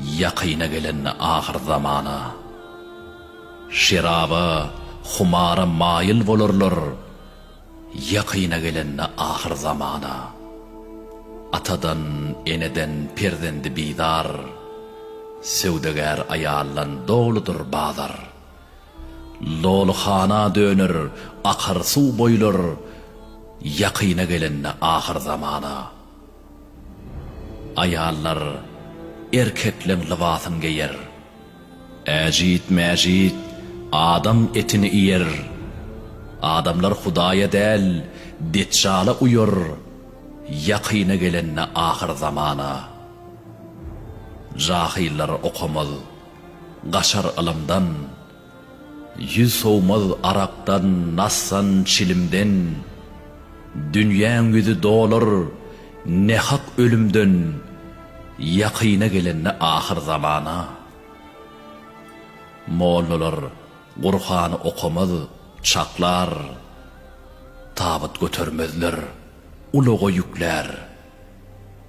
yakine gelen ahir zamana. Şiraba, humara mail bolurlar, yakine gelen ahir zamana. Atadan, eneden, perdendi bidar, sevdegar ayallan doludur bazar. Lolxana dönür, akar su boyulur, yakine gelen ahir zamana. Ayallar erkeklerin libasını giyer. Əcid məcid adam etini iyer. Adamlar Hudaya del, detçala uyur. Yakine gelenne ahir zamana. Cahiller okumaz, qaşar ılımdan. Yüz soğumaz araktan, nassan çilimden. Dünyan yüzü dolur, ne hak ölümden. Yakine gelenne ahir zamana. Mollalar Kur'an'ı okumaz, çaklar. Tabut götürmezler, uluğa yükler.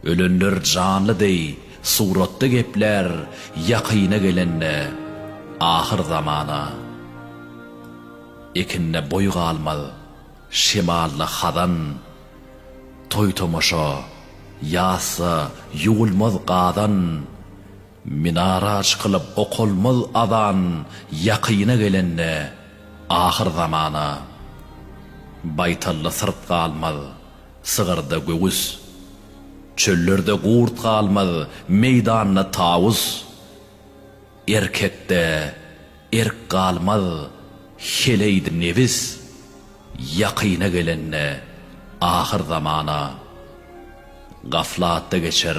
Ölünler canlı dey, suratda gepler, yakine gelenne ahir zamana. Ekinne boy kalmaz, şimalla hadan, toy tomoşa, yasa, yugulmaz qadan, minara çıkılıp okulmaz adan, yakine gelenne ahir zamana. Baytalla sırt kalmaz, sığırda göğüs, çöllerde gurt kalmaz, meydanla tavus. Erkekte erk kalmaz, heleydi nevis, yakine gelenne ahir zamana. Gaflatta geçer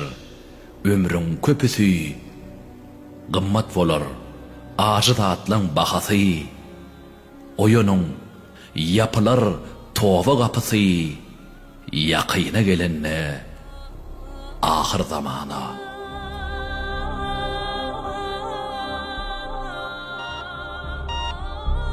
ömrün köpüsü, gımmat bolar, acı tatlan bahası, oyunun yapılar tova kapısı, yakine gelenne ahir zamana.